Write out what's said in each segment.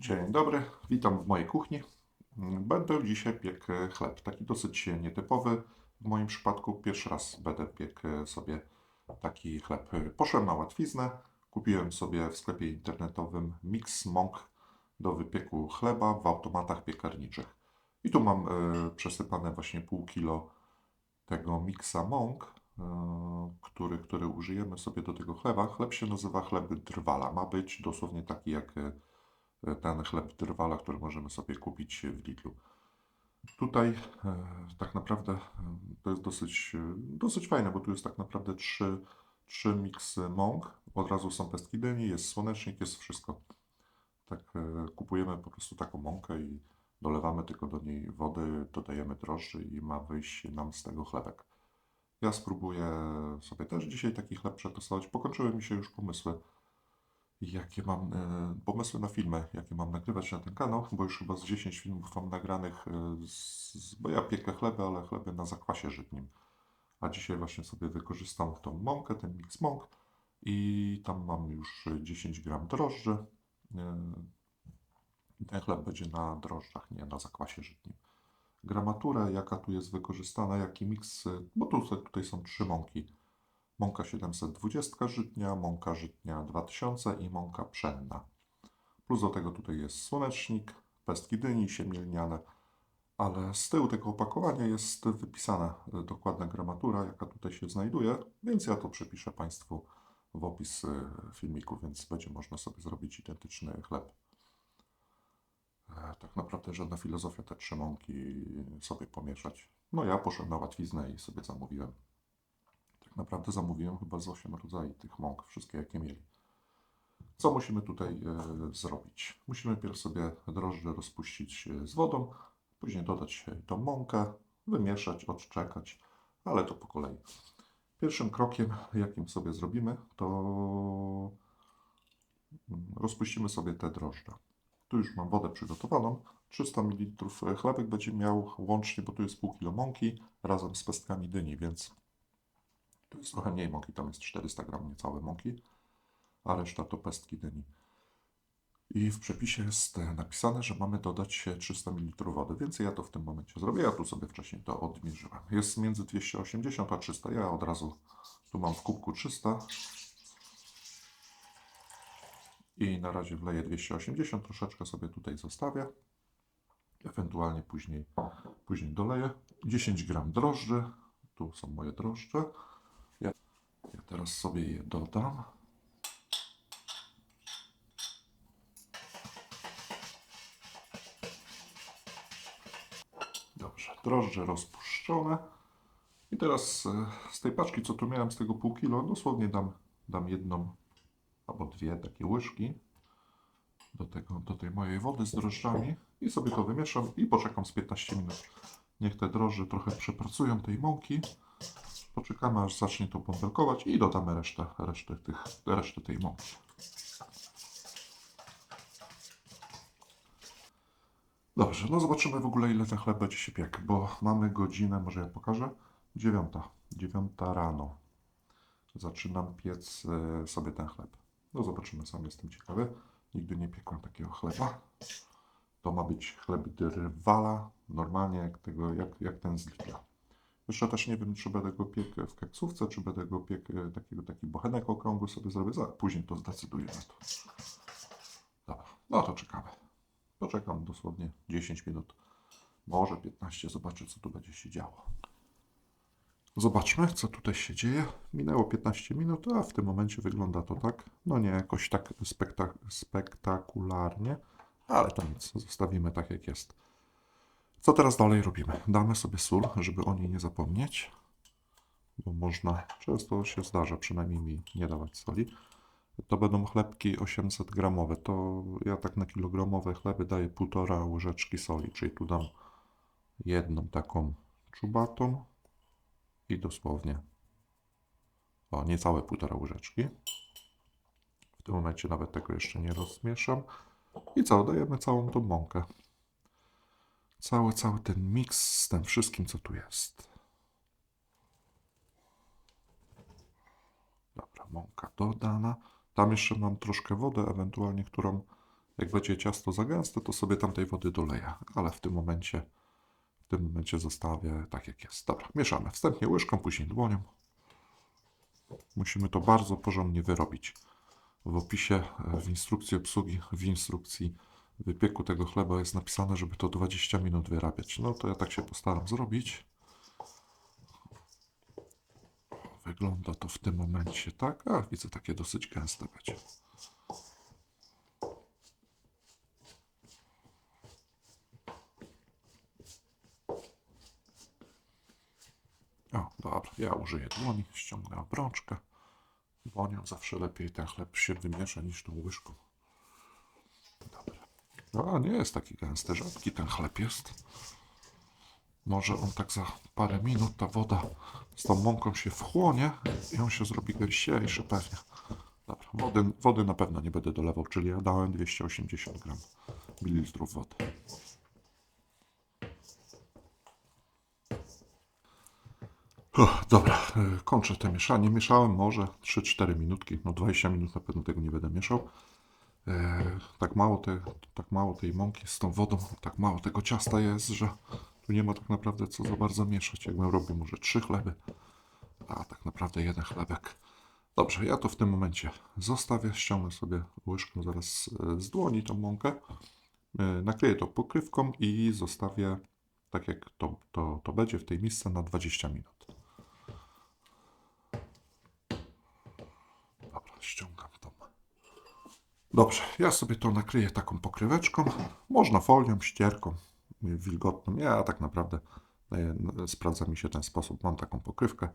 Dzień dobry, witam w mojej kuchni. Będę dzisiaj piekł chleb, taki dosyć nietypowy. W moim przypadku pierwszy raz będę piekł sobie taki chleb. Poszedłem na łatwiznę, kupiłem sobie w sklepie internetowym Mix Monk do wypieku chleba w automatach piekarniczych. I tu mam e, przesypane właśnie pół kilo tego Mixa Monk, e, który, który użyjemy sobie do tego chleba. Chleb się nazywa chleb drwala. Ma być dosłownie taki jak e, ten chleb drwala, który możemy sobie kupić w Lidlu. Tutaj e, tak naprawdę e, to jest dosyć, e, dosyć fajne, bo tu jest tak naprawdę trzy, trzy miksy mąk. Od razu są pestki dyni, jest słonecznik, jest wszystko. Tak kupujemy po prostu taką mąkę i dolewamy tylko do niej wody, dodajemy drożdży i ma wyjść nam z tego chlebek. Ja spróbuję sobie też dzisiaj taki chleb przetestować. Pokończyły mi się już pomysły jakie mam e, pomysły na filmy, jakie mam nagrywać na ten kanał, bo już chyba z 10 filmów mam nagranych, e, z, bo ja piekę chleby, ale chleby na zakwasie żytnim. A dzisiaj właśnie sobie wykorzystam tą mąkę, ten mix mąk i tam mam już 10 gram drożdży. E, Ten chleb będzie na drożdżach, nie na zakwasie żytnim. Gramaturę, jaka tu jest wykorzystana, jaki miks, bo tu, tutaj są trzy mąki mąka 720 żytnia, mąka żytnia 2000 i mąka pszenna. Plus do tego tutaj jest słonecznik, pestki dyni, siemielniane, ale z tyłu tego opakowania jest wypisana dokładna gramatura, jaka tutaj się znajduje, więc ja to przepiszę Państwu w opis e, filmiku, więc będzie można sobie zrobić identyczny chleb. E, Tak naprawdę żadna filozofia te trzy mąki sobie pomieszać. No ja poszedłem na łatwiznę i sobie zamówiłem tak naprawdę zamówiłem chyba z 8 rodzajów tych mąk, wszystkie jakie mieli. Co musimy tutaj e, zrobić? Musimy najpierw sobie drożdże rozpuścić e, z wodą, później dodać e, tą mąkę, wymieszać, odczekać, ale to po kolei. Pierwszym krokiem, jakim sobie zrobimy, to mm, rozpuścimy sobie te drożdże. Tu już mam wodę przygotowaną. 300 ml chlebek będzie miał łącznie, bo tu jest pół kilo mąki razem z pestkami dyni, więc to jest trochę mniej mąki, tam jest 400 gram niecałe mąki, a reszta to pestki dyni. I w przepisie jest napisane, że mamy dodać e, 300 ml wody, więc ja to w tym momencie zrobię. Ja tu sobie wcześniej to odmierzyłem. Jest między 280 a 300. Ja od razu tu mam w kubku 300. I na razie wleję 280, troszeczkę sobie tutaj zostawię. Ewentualnie później, później doleję. 10 gram drożdży. Tu są moje drożdże. Ja, teraz sobie je dodam. Dobrze, drożdże rozpuszczone. I teraz e, z tej paczki, co tu miałem, z tego pół kilo, dosłownie dam, dam jedną albo dwie takie łyżki do, tego, do tej mojej wody z drożdżami i sobie to wymieszam i poczekam z 15 minut. Niech te drożdże trochę przepracują tej mąki. Poczekamy aż zacznie to pąbelkować i dodamy resztę, resztę, tych, resztę tej mąki. Dobrze, no zobaczymy w ogóle ile ten chleb będzie się piekł, bo mamy godzinę, może ja pokażę, dziewiąta, dziewiąta rano. Zaczynam piec e, sobie ten chleb. No zobaczymy, sam jestem ciekawy. Nigdy nie piekłem takiego chleba. To ma być chleb drwala, normalnie jak, tego, jak, jak ten z Lidla. Jeszcze też nie wiem, czy będę go piekł w keksówce, czy będę go piekł e, takiego, taki bochenek okrągły sobie zrobię. Za, później to zdecyduję na to. Dobra, no to czekamy. Poczekam dosłownie 10 minut, może 15, zobaczę co tu będzie się działo. Zobaczmy, co tutaj się dzieje. Minęło 15 minut, a w tym momencie wygląda to tak. No nie jakoś tak spektak spektakularnie, ale to nic, zostawimy tak jak jest. Co teraz dalej robimy? Damy sobie sól, żeby o niej nie zapomnieć, bo można, często się zdarza, przynajmniej mi nie dawać soli. To będą chlebki 800 gramowe. To ja tak na kilogramowe chleby daję półtora łyżeczki soli, czyli tu dam jedną taką czubatą i dosłownie o niecałe półtora łyżeczki. W tym momencie nawet tego jeszcze nie rozmieszam. I co? Dajemy całą tą mąkę. Cały, cały ten miks z tym wszystkim, co tu jest. Dobra, mąka dodana. Tam jeszcze mam troszkę wody, ewentualnie którą Jak będzie ciasto za gęste, to sobie tam tej wody doleję, ale w tym momencie, w tym momencie zostawię tak jak jest. Dobra, mieszamy. Wstępnie łyżką, później dłonią. Musimy to bardzo porządnie wyrobić. W opisie, e, w instrukcji obsługi, w instrukcji wypieku tego chleba jest napisane, żeby to 20 minut wyrabiać. No to ja tak się postaram zrobić. Wygląda to w tym momencie tak. A, widzę, takie dosyć gęste będzie. O, dobra, ja użyję dłoni, ściągnę obrączkę. Dłonią zawsze lepiej ten chleb się wymiesza niż tą łyżką. No, a nie jest taki gęsty, rzadki ten chleb jest. Może on tak za parę minut, ta woda z tą mąką się wchłonie i on się zrobi gęściejszy pewnie. Dobra, wody, wody na pewno nie będę dolewał, czyli ja dałem 280 gram mililitrów wody. Uff, dobra, y, kończę te mieszanie. Mieszałem może 3-4 minutki, no 20 minut na pewno tego nie będę mieszał. E, tak, mało te, tak mało tej mąki z tą wodą, tak mało tego ciasta jest, że tu nie ma tak naprawdę co za bardzo mieszać. Jakbym robił może trzy chleby, a tak naprawdę jeden chlebek. Dobrze, ja to w tym momencie zostawię, ściągnę sobie łyżką zaraz z dłoni tą mąkę, e, nakleję to pokrywką i zostawię tak jak to, to, to będzie w tej misce na 20 minut. Dobra, ściągam tą. Dobrze, ja sobie to nakryję taką pokryweczką. Można folią, ścierką wilgotną. Ja tak naprawdę no, sprawdza mi się ten sposób. Mam taką pokrywkę.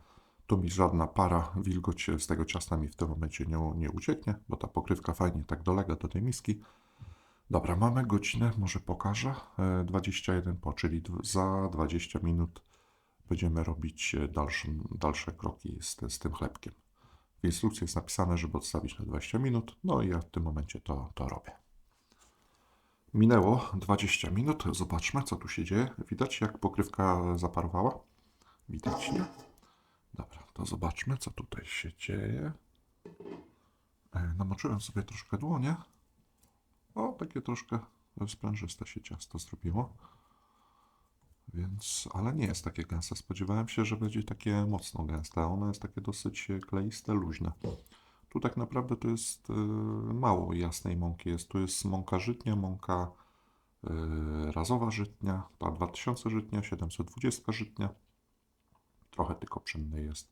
Tu mi żadna para, wilgoć z tego ciasta mi w tym momencie nie, nie ucieknie, bo ta pokrywka fajnie tak dolega do tej miski. Dobra, mamy godzinę, może pokażę. e, 21 po, czyli za 20 minut będziemy robić e, dalszym, dalsze kroki z, z tym chlebkiem. Instrukcji jest napisane, żeby odstawić na 20 minut, no i ja w tym momencie to, to robię. Minęło 20 minut, zobaczmy co tu się dzieje. Widać jak pokrywka zaparowała? Widać, nie? Dobra, to zobaczmy co tutaj się dzieje. E, Namoczyłem sobie troszkę dłonie. O, takie troszkę sprężyste się ciasto zrobiło. Więc, ale nie jest takie gęste. Spodziewałem się, że będzie takie mocno gęste, ono jest takie dosyć e, kleiste, luźne. Tu tak naprawdę to jest e, mało jasnej mąki. Jest, tu jest mąka żytnia, mąka e, razowa żytnia, ta 2000 żytnia, 720 żytnia. Trochę tylko pszennej jest.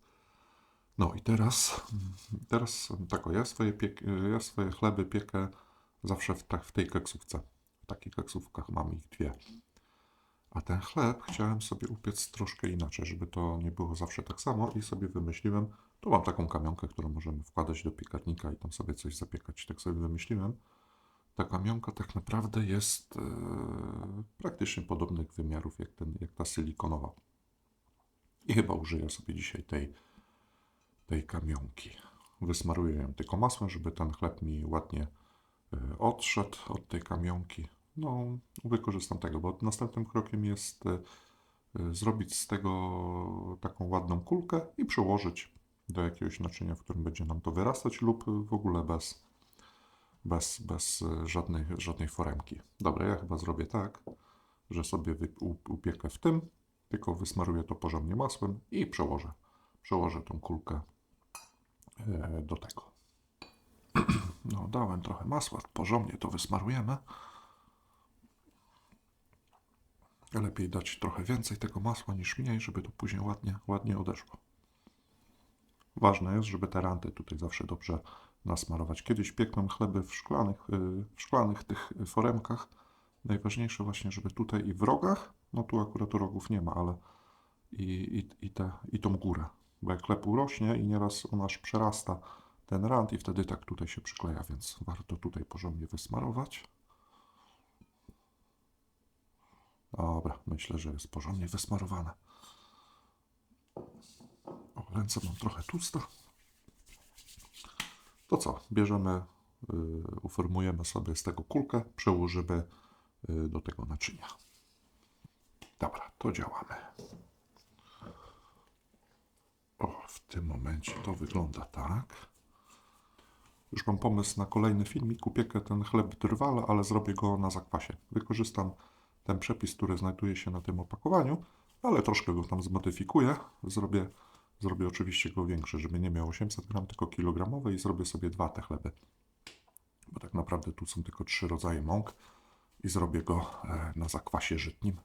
No i teraz, teraz tak, o, ja swoje, piek, ja swoje chleby piekę zawsze w, tak, w tej keksówce. W takich keksówkach mam ich dwie. A ten chleb chciałem sobie upiec troszkę inaczej, żeby to nie było zawsze tak samo i sobie wymyśliłem, tu mam taką kamionkę, którą możemy wkładać do piekarnika i tam sobie coś zapiekać. Tak sobie wymyśliłem. Ta kamionka tak naprawdę jest e, praktycznie podobnych wymiarów jak, ten, jak ta silikonowa. I chyba użyję sobie dzisiaj tej, tej kamionki. Wysmaruję ją tylko masłem, żeby ten chleb mi ładnie e, odszedł od tej kamionki. No, wykorzystam tego, bo następnym krokiem jest e, zrobić z tego taką ładną kulkę i przyłożyć do jakiegoś naczynia, w którym będzie nam to wyrastać lub w ogóle bez, bez, bez e, żadnej, żadnej foremki. Dobra, ja chyba zrobię tak, że sobie upiekę w tym, tylko wysmaruję to porządnie masłem i przełożę, przełożę tą kulkę e, do tego. No, dałem trochę masła, porządnie to wysmarujemy. Lepiej dać trochę więcej tego masła niż mniej, żeby to później ładnie, ładnie odeszło. Ważne jest, żeby te ranty tutaj zawsze dobrze nasmarować. Kiedyś piekłem chleby w szklanych, y, w szklanych tych foremkach. Najważniejsze właśnie, żeby tutaj i w rogach, no tu akurat rogów nie ma, ale i, i, i, te, i tą górę. Bo jak chleb urośnie i nieraz on aż przerasta ten rant i wtedy tak tutaj się przykleja, więc warto tutaj porządnie wysmarować. Dobra, myślę, że jest porządnie wysmarowane. O, ręce mam trochę tłuste. To co? Bierzemy, y, uformujemy sobie z tego kulkę, przełożymy y, do tego naczynia. Dobra, to działamy. O, w tym momencie to wygląda tak. Już mam pomysł na kolejny filmik. Upiekę ten chleb drwal, ale zrobię go na zakwasie. Wykorzystam ten przepis, który znajduje się na tym opakowaniu, ale troszkę go tam zmodyfikuję. Zrobię, zrobię oczywiście go większy, żeby nie miał 800 gram, tylko kilogramowy i zrobię sobie dwa te chleby. Bo tak naprawdę tu są tylko trzy rodzaje mąk i zrobię go e, na zakwasie żytnim.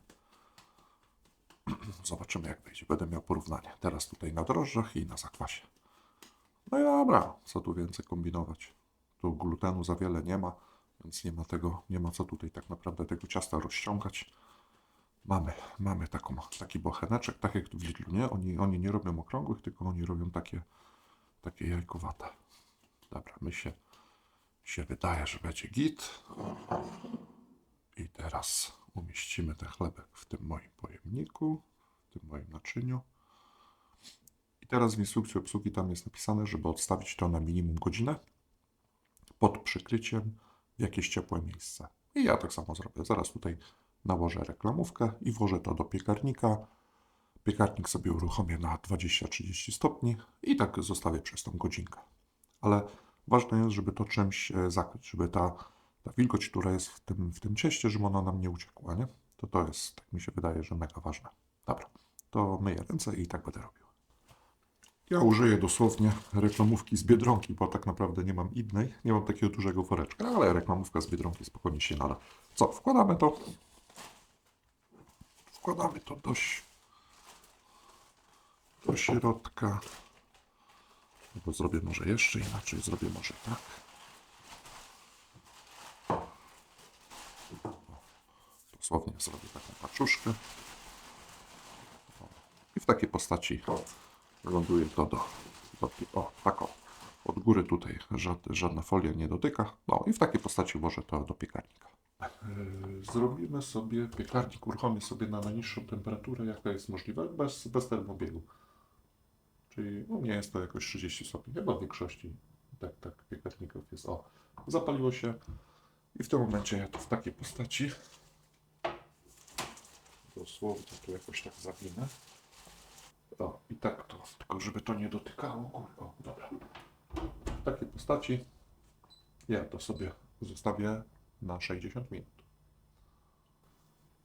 Zobaczymy jak wyjdzie. Będę miał porównanie. Teraz tutaj na drożdżach i na zakwasie. No i dobra, co tu więcej kombinować. Tu glutenu za wiele nie ma, więc nie ma tego, nie ma co tutaj tak naprawdę tego ciasta rozciągać. Mamy, mamy taką, taki bocheneczek, tak jak w Lidlu, nie? Oni, oni nie robią okrągłych, tylko oni robią takie, takie jajkowate. Dobra, my się, się wydaje, że będzie git. I teraz umieścimy ten chlebek w tym moim pojemniku, w tym moim naczyniu. I teraz w instrukcji obsługi tam jest napisane, żeby odstawić to na minimum godzinę pod przykryciem jakieś ciepłe miejsce. I ja tak samo zrobię. Zaraz tutaj nałożę reklamówkę i włożę to do piekarnika. Piekarnik sobie uruchomię na 20-30 stopni i tak zostawię przez tą godzinkę. Ale ważne jest, żeby to czymś e, zakryć, żeby ta, ta wilgoć, która jest w tym, w tym cieście, żeby ona nam nie uciekła, nie? To to jest, tak mi się wydaje, że mega ważne. Dobra, to myję ręce i tak będę robił. Ja użyję dosłownie reklamówki z Biedronki, bo tak naprawdę nie mam innej. Nie mam takiego dużego woreczka, ale reklamówka z Biedronki spokojnie się nada. Co, wkładamy to. Wkładamy to do, środka. Albo zrobię może jeszcze inaczej, zrobię może tak. Dosłownie zrobię taką paczuszkę. I w takiej postaci ląduje to do, o, tak o, od góry tutaj żadna, folia nie dotyka. No i w takiej postaci włożę to do piekarnika. Zrobimy sobie piekarnik, uruchomię sobie na najniższą temperaturę, jaka jest możliwa, bez, bez termobiegu. Czyli u mnie jest to jakoś 30 stopni, chyba w większości tak, tak piekarników jest. O, zapaliło się i w tym momencie ja to w takiej postaci dosłownie tu jakoś tak zawinę. O, i tak to, tylko żeby to nie dotykało góry. O, dobra. W takiej postaci ja to sobie zostawię na 60 minut.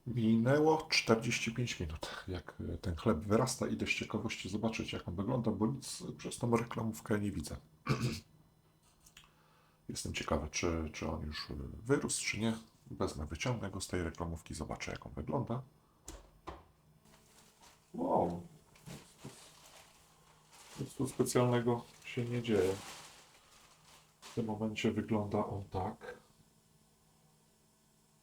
Minęło 45 minut, jak ten chleb wyrasta. Idę z ciekawości zobaczyć, jak on wygląda, bo nic przez tą reklamówkę nie widzę. Jestem ciekawy, czy, czy on już wyrósł, czy nie. Wezmę, wyciągnę go z tej reklamówki, zobaczę, jak on wygląda. Wow, nic tu specjalnego się nie dzieje. W tym momencie wygląda on tak.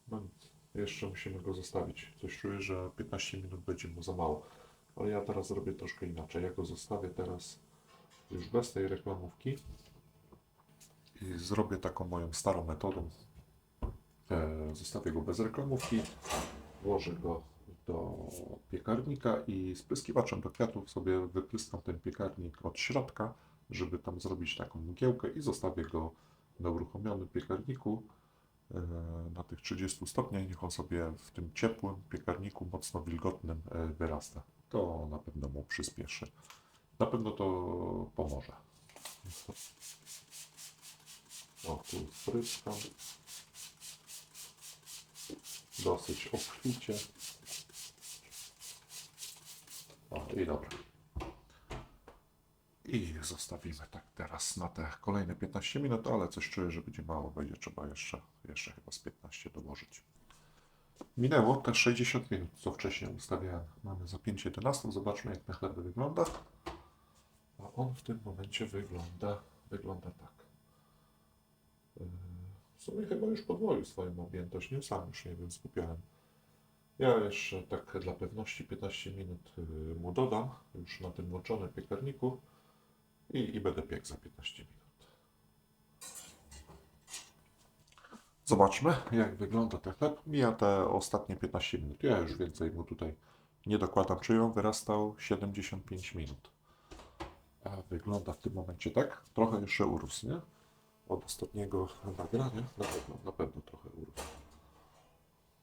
No nic, jeszcze musimy go zostawić. Coś czuję, że 15 minut będzie mu za mało. Ale ja teraz zrobię troszkę inaczej. Ja go zostawię teraz już bez tej reklamówki. I zrobię taką moją starą metodą. E, zostawię go bez reklamówki. Włożę go do piekarnika i spryskiwaczem do kwiatów sobie wypryskam ten piekarnik od środka, żeby tam zrobić taką mgiełkę i zostawię go na uruchomionym piekarniku e, na tych 30 stopniach. Niech on sobie w tym ciepłym piekarniku, mocno wilgotnym e, wyrasta. To na pewno mu przyspieszy. Na pewno to pomoże. O, tu spryskam. Dosyć obficie. O, i dobra. I zostawimy tak teraz na te kolejne 15 minut, ale coś czuję, że będzie mało, będzie trzeba jeszcze, jeszcze chyba z 15 dołożyć. Minęło te 60 minut, co wcześniej ustawiałem. Mamy za 5.11, zobaczmy jak ten chleb wygląda. A on w tym momencie wygląda, wygląda tak. Yy, W sumie chyba już podwoił swoją objętość, nie sam już nie wiem, skupiałem. Ja jeszcze tak dla pewności 15 minut y, mu dodam, już na tym włączonym piekarniku i, i będę piekł za 15 minut. Zobaczmy, jak wygląda ten chleb. Mija te ostatnie 15 minut. Ja już więcej mu tutaj nie dokładam. On wyrastał 75 minut. A wygląda w tym momencie tak. Trochę jeszcze urósł, nie? Od ostatniego nagrania. Na pewno, na pewno trochę urósł.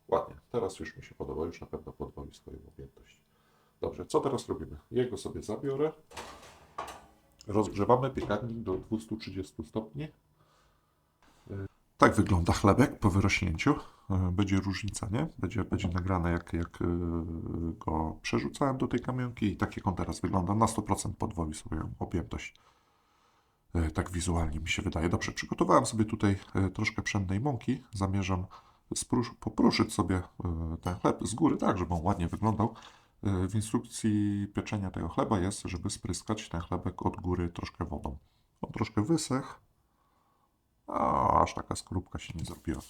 Ładnie. Teraz już mi się podoba. Już na pewno podwoi swoją objętość. Dobrze, co teraz robimy? Jego sobie zabiorę. Rozgrzewamy piekarnik do 230 stopni Tak wygląda chlebek po wyrośnięciu. E, Będzie różnica, nie? Będzie, będzie nagrane, jak, jak e, go przerzucałem do tej kamionki i tak jak on teraz wygląda. Na 100% podwoił swoją objętość. E, Tak wizualnie mi się wydaje. Dobrze, przygotowałem sobie tutaj troszkę pszennej mąki. Zamierzam popruszyć sobie e, ten chleb z góry, tak, żeby on ładnie wyglądał. E, W instrukcji pieczenia tego chleba jest, żeby spryskać ten chlebek od góry troszkę wodą. On troszkę wysech, a aż taka skorupka się nie zrobiła.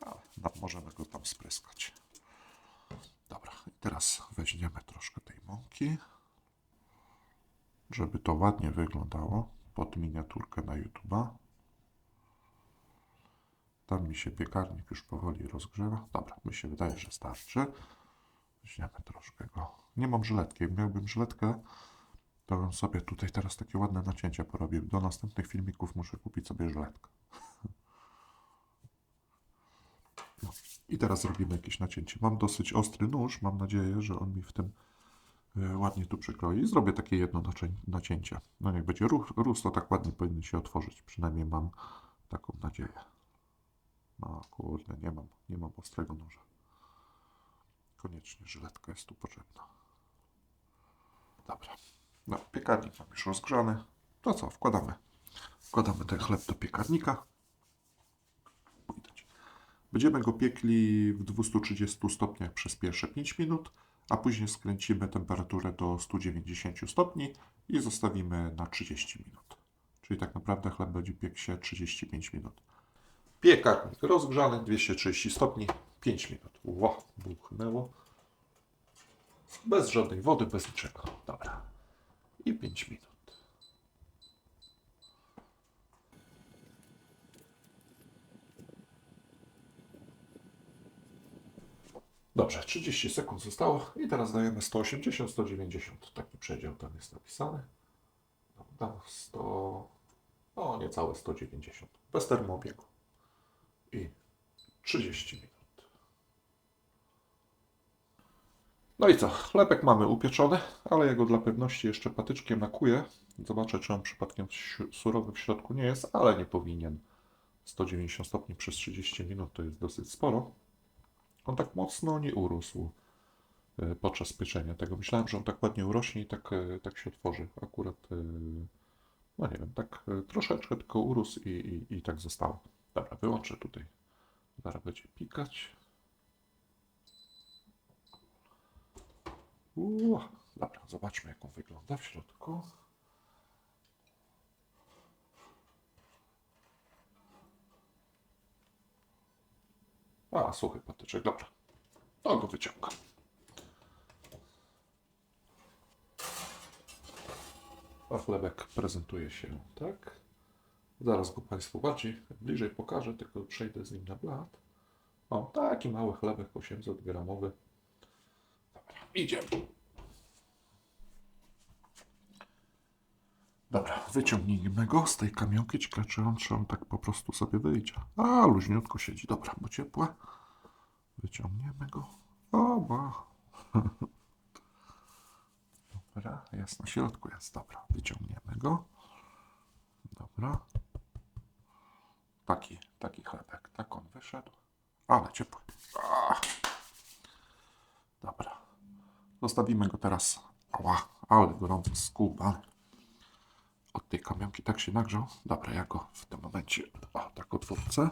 Ale no, możemy go tam spryskać. Dobra, i teraz weźmiemy troszkę tej mąki, żeby to ładnie wyglądało pod miniaturkę na YouTube'a. Tam mi się piekarnik już powoli rozgrzewa. Dobra, mi się wydaje, że starczy. Weźmiemy troszkę go. Nie mam żyletki. Miałbym żyletkę, to bym sobie tutaj teraz takie ładne nacięcia porobił. Do następnych filmików muszę kupić sobie żyletkę. No. I teraz zrobimy jakieś nacięcie. Mam dosyć ostry nóż. Mam nadzieję, że on mi w tym y, ładnie tu przykroi. Zrobię takie jedno nacię- nacięcie. No niech będzie róz, to tak ładnie powinien się otworzyć. Przynajmniej mam taką nadzieję. No kurde, nie mam, nie mam ostrego noża. Koniecznie żyletka jest tu potrzebna. Dobra. No, piekarnik mam już rozgrzany. To co, wkładamy. Wkładamy ten chleb do piekarnika. Będziemy go piekli w 230 stopniach przez pierwsze 5 minut, a później skręcimy temperaturę do 190 stopni i zostawimy na 30 minut. Czyli tak naprawdę chleb będzie piekł się 35 minut. Piekarnik rozgrzany 230 stopni, 5 minut. Ło, buchnęło. Bez żadnej wody, bez niczego. Dobra. I 5 minut. Dobrze, 30 sekund zostało i teraz dajemy 180, 190. Taki przedział tam jest napisany. Dobra, 100, no niecałe 190. Bez termoobiegu. I 30 minut. No i co? Chlebek mamy upieczony, ale ja go dla pewności jeszcze patyczkiem nakuję. Zobaczę, czy on przypadkiem surowy w środku nie jest, ale nie powinien. 190 stopni przez 30 minut to jest dosyć sporo. On tak mocno nie urósł e, podczas pieczenia tego. Myślałem, że on tak ładnie urośnie i tak, e, tak się otworzy. Akurat, e, no nie wiem, tak troszeczkę tylko urósł i, i, i tak zostało. Dobra, wyłączę tutaj. Zaraz będzie pikać. Uuu, dobra, zobaczmy jak on wygląda w środku. A, suchy patyczek, dobra. To go wyciągam. A chlebek prezentuje się tak. Zaraz go Państwu bardziej bliżej pokażę, tylko przejdę z nim na blat. O, taki mały chlebek 800 gramowy. Dobra, idziemy. Dobra, wyciągnijmy go z tej kamionki. Ciekawe, czy on, czy on tak po prostu sobie wyjdzie. A, luźniutko siedzi. Dobra, bo ciepłe. Wyciągniemy go. O, ba. Dobra, jest na środku, jest. Dobra, wyciągniemy go. Dobra. Taki, taki chlebek. Tak on wyszedł. Ale ciepły. A. Dobra. Zostawimy go teraz. Ała, ale gorąco skubany od tej kamionki tak się nagrzał. Dobra, ja go w tym momencie o, tak odwrócę.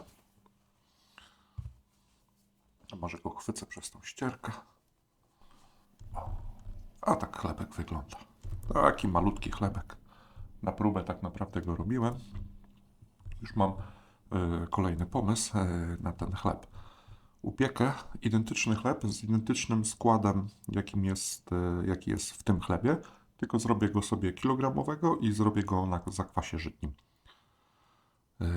A może go chwycę przez tą ścierkę. A tak chlebek wygląda. Taki malutki chlebek. Na próbę tak naprawdę go robiłem. Już mam kolejny pomysł y, na ten chleb. Upiekę identyczny chleb z identycznym składem, jakim jest, y, jaki jest w tym chlebie, tylko zrobię go sobie kilogramowego i zrobię go na zakwasie żytnim.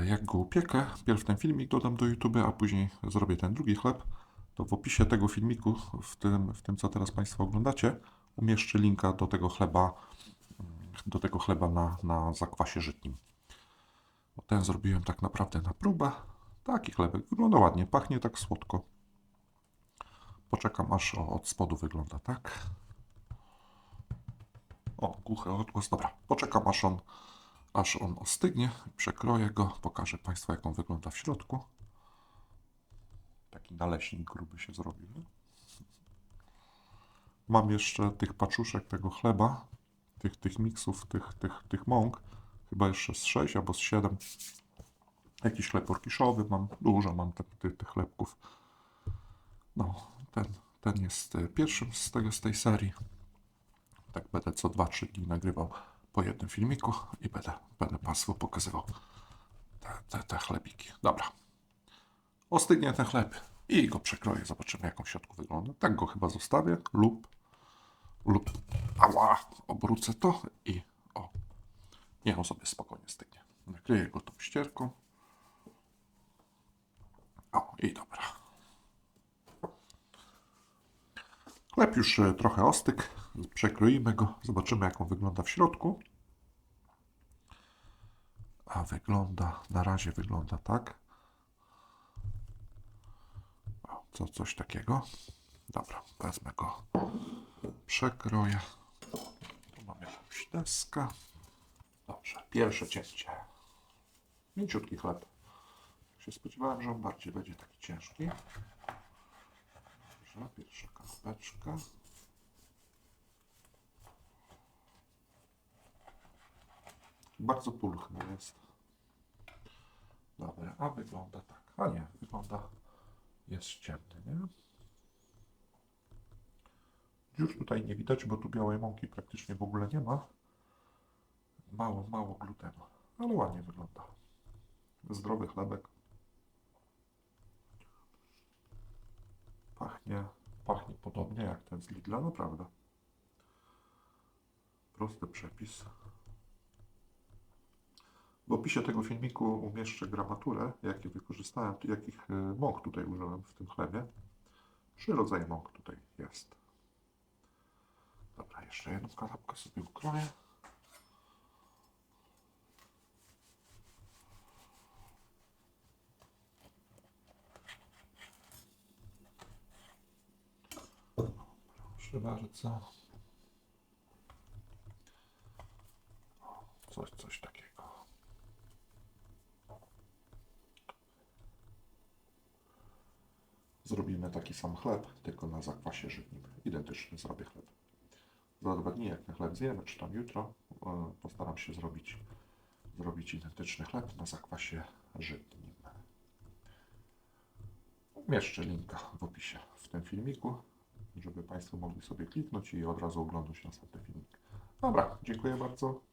Jak go upiekę, pierw ten filmik dodam do YouTube, a później zrobię ten drugi chleb, to w opisie tego filmiku, w tym, w tym co teraz Państwo oglądacie, umieszczę linka do tego chleba, do tego chleba na, na zakwasie żytnim. Ten zrobiłem tak naprawdę na próbę. Taki chlebek wygląda ładnie, pachnie tak słodko. Poczekam aż od spodu wygląda tak. O, głuchy odgłos. Dobra, poczekam aż on, aż on ostygnie. Przekroję go, pokażę Państwu jak on wygląda w środku. taki naleśnik gruby się zrobił. Mam jeszcze tych paczuszek tego chleba, tych, tych miksów, tych, tych, tych mąk. Chyba jeszcze z 6 albo z 7. Jakiś chleb orkiszowy mam, dużo mam te- tych, tych chlebków. No, ten, ten jest e, pierwszym z, tego, z tej serii. Tak będę co 2-3 dni nagrywał po jednym filmiku i będę, będę Państwu pokazywał te, te, te chlebiki. Dobra. Ostygnie ten chleb i go przekroję. Zobaczymy, jak on w środku wygląda. Tak go chyba zostawię lub, lub ała, obrócę to i o, niech on sobie spokojnie stygnie. Nakryję go tą ścierką. O, i dobra. Chleb już e, trochę ostygł. Przekroimy go, zobaczymy jak on wygląda w środku. A wygląda, na razie wygląda tak. O, co, coś takiego. Dobra, wezmę go, przekroję. Tu mam jakąś deskę. Dobrze, pierwsze cięcie. Mięciutki chleb. Się spodziewałem, że on bardziej będzie taki ciężki. Dobrze, pierwsza kanapeczka. Bardzo pulchny jest. Dobra, a wygląda tak. A nie, wygląda jest ciemny, nie? Dziur tutaj nie widać, bo tu białej mąki praktycznie w ogóle nie ma. Mało, mało glutenu, ale ładnie wygląda. Zdrowy chlebek. Pachnie, pachnie podobnie jak ten z Lidla, naprawdę. Prosty przepis. W opisie tego filmiku umieszczę gramaturę, jakie wykorzystałem, jakich e, mąk tutaj użyłem w tym chlebie. Trzy rodzaje mąk tutaj jest. Dobra, jeszcze jedną kanapkę sobie ukroję. Proszę bardzo. Coś, coś takiego. Zrobimy taki sam chleb, tylko na zakwasie żywnym. Identyczny zrobię chleb. Za dwa dni, jak ten chleb zjemy, czy tam jutro, e, postaram się zrobić, zrobić identyczny chleb na zakwasie żywnym. Umieszczę linka w opisie w tym filmiku, żeby Państwo mogli sobie kliknąć i od razu oglądać następny filmik. Dobra, dziękuję bardzo.